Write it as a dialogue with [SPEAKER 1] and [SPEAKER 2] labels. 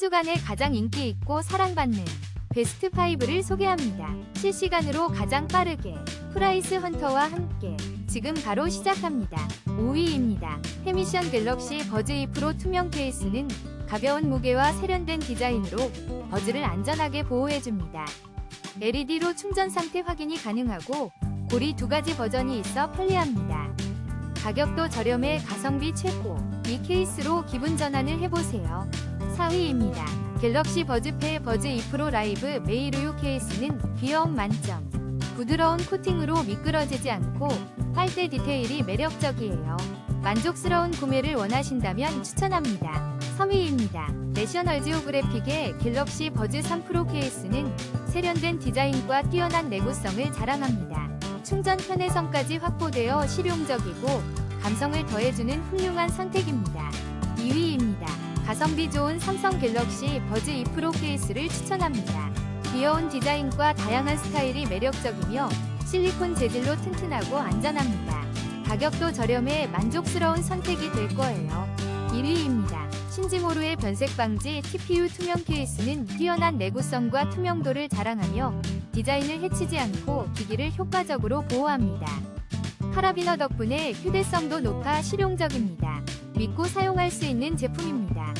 [SPEAKER 1] 주간에 가장 인기 있고 사랑받는 베스트 5를 소개합니다. 실시간으로 가장 빠르게 프라이스 헌터와 함께 지금 바로 시작합니다. 5위입니다. 헤미션 갤럭시 버즈 2 프로 투명 케이스는 가벼운 무게와 세련된 디자인으로 버즈를 안전하게 보호해줍니다. LED로 충전 상태 확인이 가능하고 고리 두 가지 버전이 있어 편리합니다. 가격도 저렴해 가성비 최고. 이 케이스로 기분 전환을 해보세요. 4위입니다. 갤럭시 버즈페 버즈 2 프로 라이브 메이루유 케이스는 귀여움 만점. 부드러운 코팅으로 미끄러지지 않고 빨대 디테일이 매력적이에요. 만족스러운 구매를 원하신다면 추천합니다. 3위입니다. 내셔널 지오그래픽의 갤럭시 버즈 3 프로 케이스는 세련된 디자인과 뛰어난 내구성을 자랑합니다. 충전 편의성까지 확보되어 실용적이고 감성을 더해주는 훌륭한 선택입니다. 2위입니다. 가성비 좋은 삼성 갤럭시 버즈 2 프로 케이스를 추천합니다. 귀여운 디자인과 다양한 스타일이 매력적이며 실리콘 재질로 튼튼하고 안전합니다. 가격도 저렴해 만족스러운 선택이 될 거예요. 1위입니다. 신지모루의 변색 방지 TPU 투명 케이스는 뛰어난 내구성과 투명도를 자랑하며 디자인을 해치지 않고 기기를 효과적으로 보호합니다. 카라비너 덕분에 휴대성도 높아 실용적입니다. 믿고 사용할 수 있는 제품입니다.